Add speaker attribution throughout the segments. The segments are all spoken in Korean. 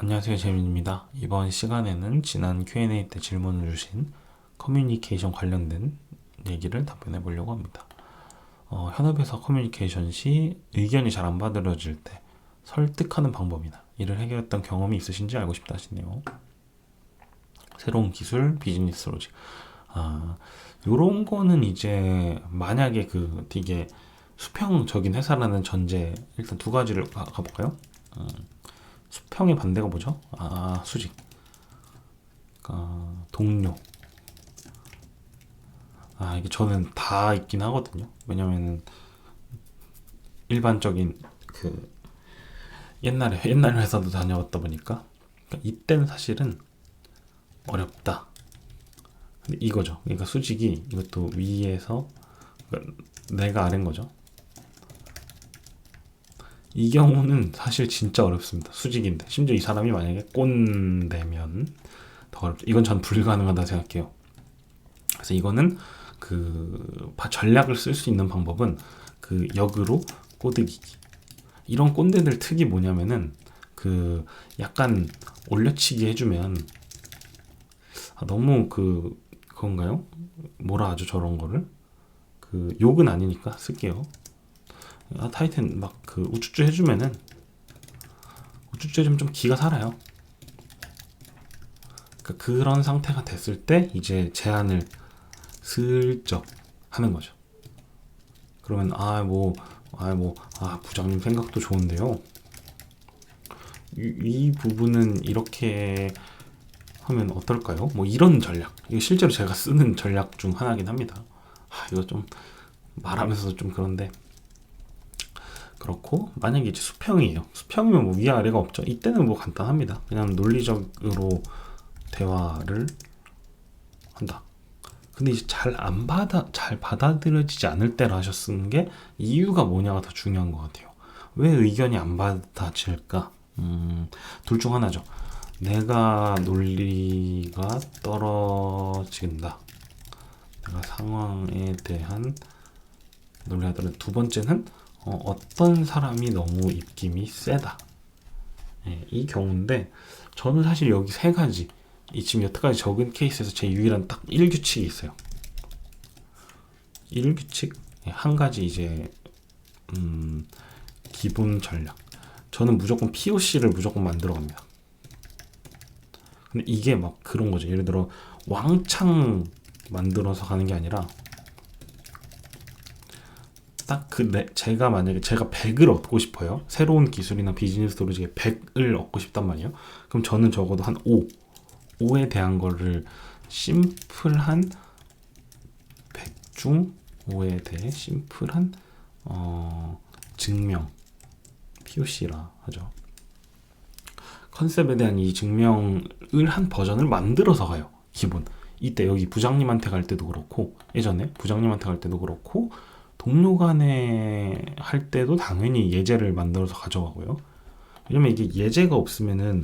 Speaker 1: 안녕하세요 재민입니다. 이번 시간에는 지난 Q&A 때 질문을 주신 커뮤니케이션 관련된 얘기를 답변해 보려고 합니다. 어, 현업에서 커뮤니케이션 시 의견이 잘 안 받아들여질 때 설득하는 방법이나 이를 해결했던 경험이 있으신지 알고 싶다 하시네요. 새로운 기술, 비즈니스 로직. 아, 요런 거는 이제 만약에 그 되게 수평적인 회사라는 전제 일단 두 가지를 가, 가볼까요? 음. 수평의 반대가 뭐죠? 아, 수직. 아, 동료. 아, 이게 저는 다 있긴 하거든요. 왜냐면은 일반적인 그 옛날에 옛날 회사도 다녀왔다 보니까 그러니까 이때는 사실은 어렵다. 근데 이거죠. 그러니까 수직이 이것도 위에서 그러니까 내가 아래인 거죠. 이 경우는 사실 진짜 어렵습니다. 수직인데 심지어 이 사람이 만약에 꼰대면 더 어렵죠. 이건 전 불가능하다 생각해요. 그래서 이거는 그 바- 전략을 쓸 수 있는 방법은 그 역으로 꼬드기기. 이런 꼰대들 특이 뭐냐면은 그 약간 올려치기 해주면 아, 너무 그 그건가요? 뭐라 하죠 저런 거를? 그 욕은 아니니까 쓸게요. 아 타이탄 막 그 우쭈쭈 해주면은 우쭈쭈 해주면 좀 기가 살아요. 그러니까 그런 상태가 됐을 때 이제 제안을 슬쩍 하는 거죠. 그러면 아 뭐 아 뭐 아 부장님 생각도 좋은데요. 이, 이 부분은 이렇게 하면 어떨까요? 뭐 이런 전략. 이거 실제로 제가 쓰는 전략 중 하나긴 합니다. 아, 이거 좀 말하면서도 좀 그런데 그렇고 만약에 이제 수평이에요. 수평이면 뭐 위아래가 없죠. 이때는 뭐 간단합니다. 그냥 논리적으로 대화를 한다. 근데 이제 잘 안 받아 잘 받아들여지지 않을 때라 하셨는 게 이유가 뭐냐가 더 중요한 것 같아요. 왜 의견이 안 받아질까? 음, 둘 중 하나죠. 내가 논리가 떨어진다. 내가 상황에 대한 논리하더라도 두 번째는 어, 떤 사람이 너무 입김이 세다. 예, 이 경우인데 저는 사실 여기 세 가지 이 지금 여태까지 적은 케이스에서 제 유일한 딱 1규칙이 있어요. 1규칙 예, 한 가지 이제 음, 기본 전략. 저는 무조건 POC를 무조건 만들어 갑니다. 근데 이게 막 그런 거죠. 예를 들어 왕창 만들어서 가는 게 아니라 딱 그 제가 만약에 제가 100을 얻고 싶어요. 새로운 기술이나 비즈니스 로직에 100을 얻고 싶단 말이에요. 그럼 저는 적어도 한 5, 5에 대한 거를 심플한 100 중 5에 대해 심플한 어, 증명 POC라 하죠. 컨셉에 대한 이 증명을 한 버전을 만들어서 가요. 기본. 이때 여기 부장님한테 갈 때도 그렇고 예전에 부장님한테 갈 때도 그렇고 동료 간에 할 때도 당연히 예제를 만들어서 가져가고요. 왜냐면 이게 예제가 없으면은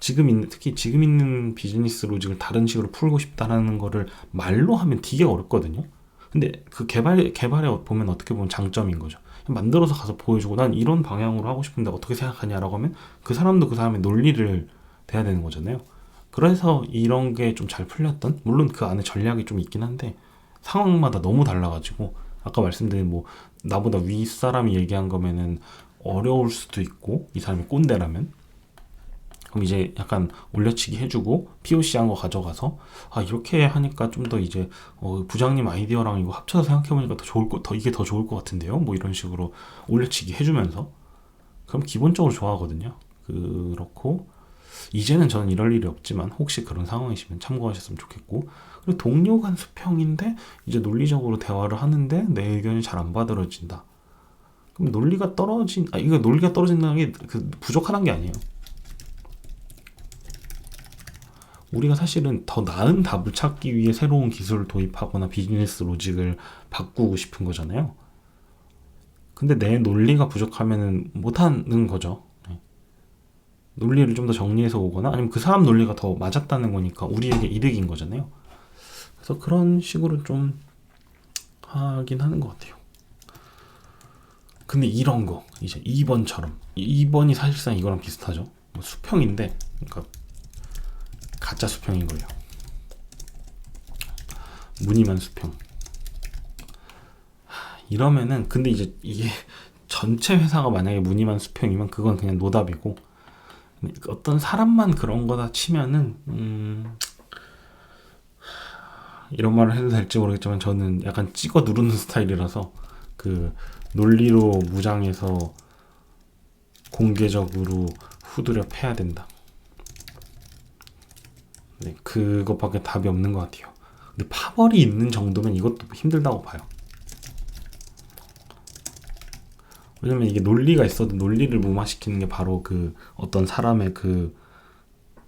Speaker 1: 지금 있는 특히 지금 있는 비즈니스 로직을 다른 식으로 풀고 싶다라는 거를 말로 하면 되게 어렵거든요. 근데 그 개발 개발에 보면 어떻게 보면 장점인 거죠. 만들어서 가서 보여주고 난 이런 방향으로 하고 싶은데 어떻게 생각하냐라고 하면 그 사람도 그 사람의 논리를 대야 되는 거잖아요. 그래서 이런 게 좀 잘 풀렸던 물론 그 안에 전략이 좀 있긴 한데 상황마다 너무 달라가지고 아까 말씀드린 뭐 나보다 위 사람이 얘기한 거면은 어려울 수도 있고 이 사람이 꼰대라면 그럼 이제 약간 올려치기 해주고 POC 한 거 가져가서 아 이렇게 하니까 좀 더 이제 어, 부장님 아이디어랑 이거 합쳐서 생각해보니까 더 좋을 거, 더 이게 더 좋을 것 같은데요. 뭐 이런 식으로 올려치기 해주면서 그럼 기본적으로 좋아하거든요. 그렇고 이제는 저는 이럴 일이 없지만 혹시 그런 상황이시면 참고하셨으면 좋겠고 그리고 동료 간 수평인데 이제 논리적으로 대화를 하는데 내 의견이 잘 안 받아들여진다. 그럼 논리가 떨어진 아 이거 논리가 떨어진다는 게 그 부족하다는 게 아니에요. 우리가 사실은 더 나은 답을 찾기 위해 새로운 기술을 도입하거나 비즈니스 로직을 바꾸고 싶은 거잖아요. 근데 내 논리가 부족하면은 못하는 거죠. 네. 논리를 좀 더 정리해서 오거나 아니면 그 사람 논리가 더 맞았다는 거니까 우리에게 이득인 거잖아요. 그래서 그런 식으로 좀 하긴 하는 것 같아요. 근데 이런 거 이제 2번처럼 2번이 사실상 이거랑 비슷하죠. 뭐 수평인데 그러니까 가짜 수평인 거예요. 무늬만 수평. 하, 이러면은 근데 이제 이게 전체 회사가 만약에 무늬만 수평이면 그건 그냥 노답이고 어떤 사람만 그런 거다 치면은 음 이런 말을 해도 될지 모르겠지만 저는 약간 찍어 누르는 스타일이라서 그 논리로 무장해서 공개적으로 후드려 패야 된다. 네, 그것밖에 답이 없는 것 같아요. 근데 파벌이 있는 정도면 이것도 힘들다고 봐요. 왜냐면 이게 논리가 있어도 논리를 무마시키는 게 바로 그 어떤 사람의 그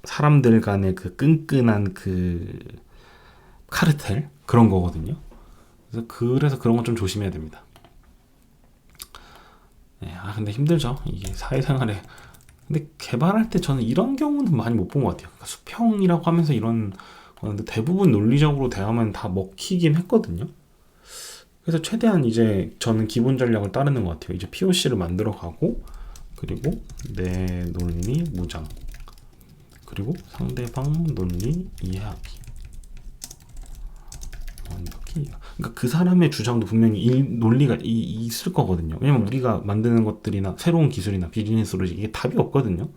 Speaker 1: 사람들 간의 그 끈끈한 그 카르텔 그런 거거든요. 그래서 그래서 그런 건 좀 조심해야 됩니다. 네, 아 근데 힘들죠. 이게 사회생활에 근데 개발할 때 저는 이런 경우는 많이 못 본 것 같아요. 그러니까 수평이라고 하면서 이런 건데 대부분 논리적으로 대하면 다 먹히긴 했거든요. 그래서 최대한 이제 저는 기본 전략을 따르는 것 같아요. 이제 POC를 만들어 가고 그리고 내 논리 무장 그리고 상대방 논리 이해하기 완벽히 그러니까 그 사람의 주장도 분명히 이 논리가 이, 있을 거거든요. 왜냐면 우리가 만드는 것들이나 새로운 기술이나 비즈니스로 이게 답이 없거든요.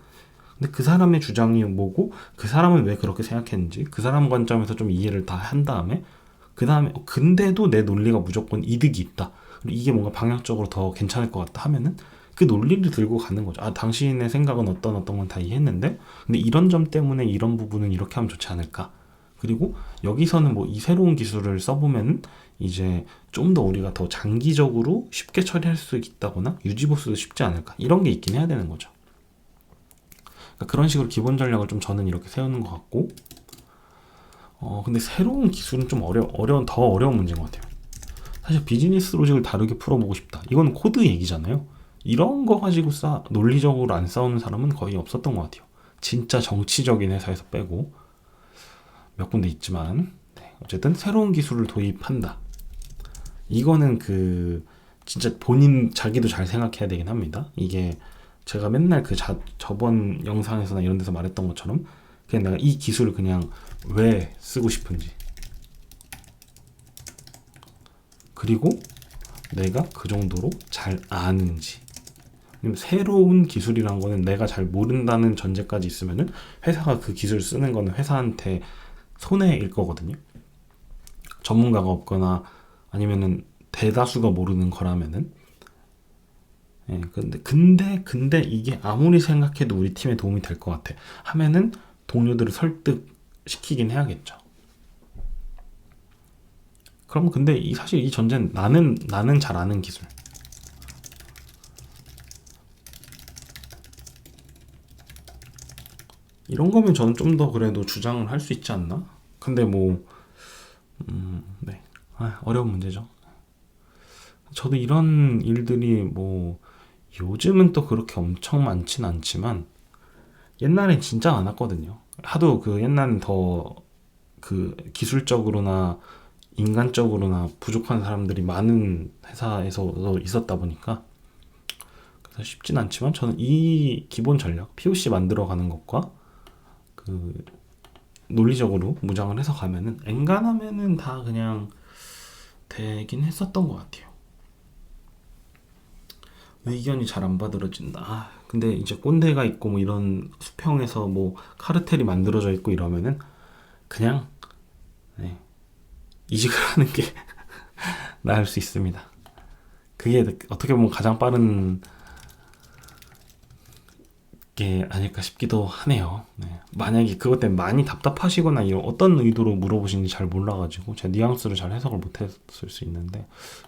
Speaker 1: 근데 그 사람의 주장이 뭐고 그 사람은 왜 그렇게 생각했는지 그 사람 관점에서 좀 이해를 다 한 다음에 그 다음에 근데도 내 논리가 무조건 이득이 있다. 이게 뭔가 방향적으로 더 괜찮을 것 같다 하면은 그 논리를 들고 가는 거죠. 아 당신의 생각은 어떤 어떤 건 다 이해했는데 근데 이런 점 때문에 이런 부분은 이렇게 하면 좋지 않을까. 그리고 여기서는 뭐 이 새로운 기술을 써보면 이제 좀 더 우리가 더 장기적으로 쉽게 처리할 수 있다거나 유지보수도 쉽지 않을까 이런 게 있긴 해야 되는 거죠. 그러니까 그런 식으로 기본 전략을 좀 저는 이렇게 세우는 것 같고 어 근데 새로운 기술은 좀 어려 어려운 더 어려운 문제인 것 같아요. 사실 비즈니스 로직을 다르게 풀어보고 싶다. 이건 코드 얘기잖아요. 이런 거 가지고 싸 논리적으로 안 싸우는 사람은 거의 없었던 것 같아요. 진짜 정치적인 회사에서 빼고 몇 군데 있지만 네, 어쨌든 새로운 기술을 도입한다. 이거는 그 진짜 본인 자기도 잘 생각해야 되긴 합니다. 이게 제가 맨날 그 자, 저번 영상에서나 이런 데서 말했던 것처럼 그냥 내가 이 기술을 그냥 왜 쓰고 싶은지. 그리고 내가 그 정도로 잘 아는지. 새로운 기술이란 거는 내가 잘 모른다는 전제까지 있으면은 회사가 그 기술 쓰는 거는 회사한테 손해일 거거든요. 전문가가 없거나 아니면은 대다수가 모르는 거라면은. 예, 근데 근데 근데 이게 아무리 생각해도 우리 팀에 도움이 될 것 같아. 하면은 동료들을 설득시키긴 해야겠죠. 그럼 근데 이 사실 이 전제는 나는 나는 잘 아는 기술. 이런 거면 저는 좀 더 그래도 주장을 할 수 있지 않나? 근데 뭐, 음, 네. 아, 어려운 문제죠. 저도 이런 일들이 뭐, 요즘은 또 그렇게 엄청 많진 않지만, 옛날엔 진짜 많았거든요. 하도 그 옛날엔 더 그 기술적으로나 인간적으로나 부족한 사람들이 많은 회사에서 있었다 보니까 그래서 쉽진 않지만 저는 이 기본 전략 POC 만들어 가는 것과 그 논리적으로 무장을 해서 가면은 엔간하면은 다 그냥 되긴 했었던 것 같아요. 의견이 잘 안 받아들여진다. 아, 근데 이제 꼰대가 있고 뭐 이런 수평에서 뭐 카르텔이 만들어져 있고 이러면은 그냥 네, 이직을 하는 게 나을 수 있습니다. 그게 어떻게 보면 가장 빠른 게 아닐까 싶기도 하네요. 네. 만약에 그것 때문에 많이 답답하시거나 이런 어떤 의도로 물어보시는지 잘 몰라가지고 제가 뉘앙스를 잘 해석을 못했을 수 있는데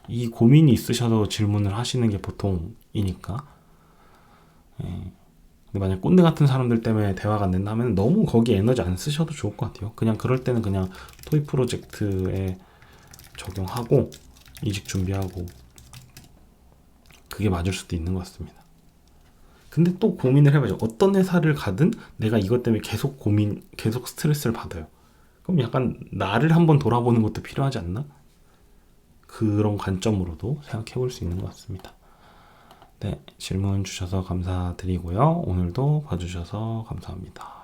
Speaker 1: 이 고민이 있으셔서 질문을 하시는 게 보통이니까. 네. 근데 만약 꼰대 같은 사람들 때문에 대화가 안 된다면 너무 거기 에너지 안 쓰셔도 좋을 것 같아요. 그냥 그럴 때는 그냥 토이 프로젝트에 적용하고 이직 준비하고 그게 맞을 수도 있는 것 같습니다. 근데 또 고민을 해봐야죠. 어떤 회사를 가든 내가 이것 때문에 계속 고민, 계속 스트레스를 받아요. 그럼 약간 나를 한번 돌아보는 것도 필요하지 않나? 그런 관점으로도 생각해 볼 수 있는 것 같습니다. 네, 질문 주셔서 감사드리고요. 오늘도 봐주셔서 감사합니다.